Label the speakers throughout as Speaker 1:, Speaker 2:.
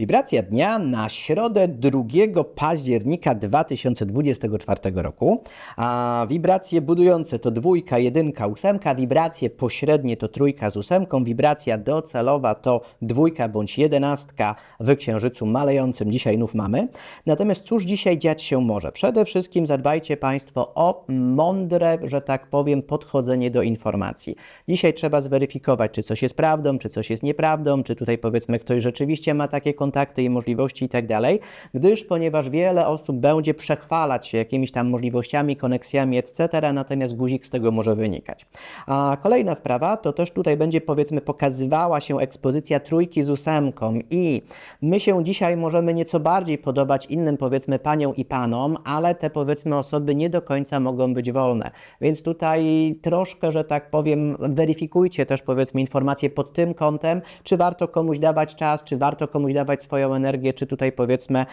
Speaker 1: Wibracja dnia na środę 2 października 2024 roku. A wibracje budujące to dwójka, jedynka, ósemka, wibracje pośrednie to trójka z ósemką, wibracja docelowa to dwójka bądź jedenastka w księżycu malejącym. Dzisiaj nów mamy. Natomiast cóż dzisiaj dziać się może? Przede wszystkim zadbajcie Państwo o mądre, że tak powiem, podchodzenie do informacji. Dzisiaj trzeba zweryfikować, czy coś jest prawdą, czy coś jest nieprawdą, czy tutaj powiedzmy ktoś rzeczywiście ma takie kontakty i możliwości i tak gdyż ponieważ wiele osób będzie przechwalać się jakimiś tam możliwościami, koneksjami, etc., natomiast guzik z tego może wynikać. A kolejna sprawa, to też tutaj będzie powiedzmy pokazywała się ekspozycja trójki z ósemką i my się dzisiaj możemy nieco bardziej podobać innym powiedzmy paniom i panom, ale te powiedzmy osoby nie do końca mogą być wolne. Więc tutaj troszkę, że tak powiem, weryfikujcie też powiedzmy informacje pod tym kątem, czy warto komuś dawać czas, czy warto komuś dawać swoją energię, czy tutaj powiedzmy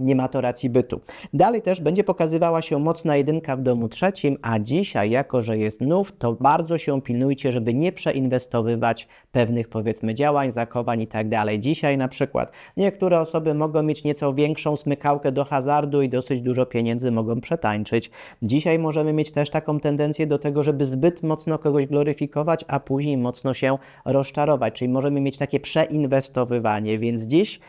Speaker 1: nie ma to racji bytu. Dalej też będzie pokazywała się mocna jedynka w domu trzecim, a dzisiaj, jako że jest nów, to bardzo się pilnujcie, żeby nie przeinwestowywać pewnych powiedzmy działań, zakowań i tak dalej. Dzisiaj na przykład niektóre osoby mogą mieć nieco większą smykałkę do hazardu i dosyć dużo pieniędzy mogą przetańczyć. Dzisiaj możemy mieć też taką tendencję do tego, żeby zbyt mocno kogoś gloryfikować, a później mocno się rozczarować, czyli możemy mieć takie przeinwestowywanie, więc dziś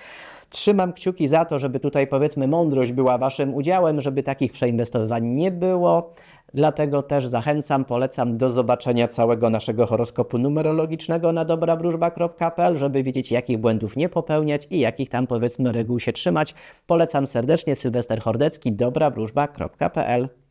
Speaker 1: Trzymam kciuki za to, żeby tutaj powiedzmy mądrość była Waszym udziałem, żeby takich przeinwestowań nie było. Dlatego też zachęcam, polecam do zobaczenia całego naszego horoskopu numerologicznego na dobrawróżba.pl, żeby wiedzieć, jakich błędów nie popełniać i jakich tam powiedzmy reguł się trzymać. Polecam serdecznie Sylwester Hordecki, dobrawróżba.pl.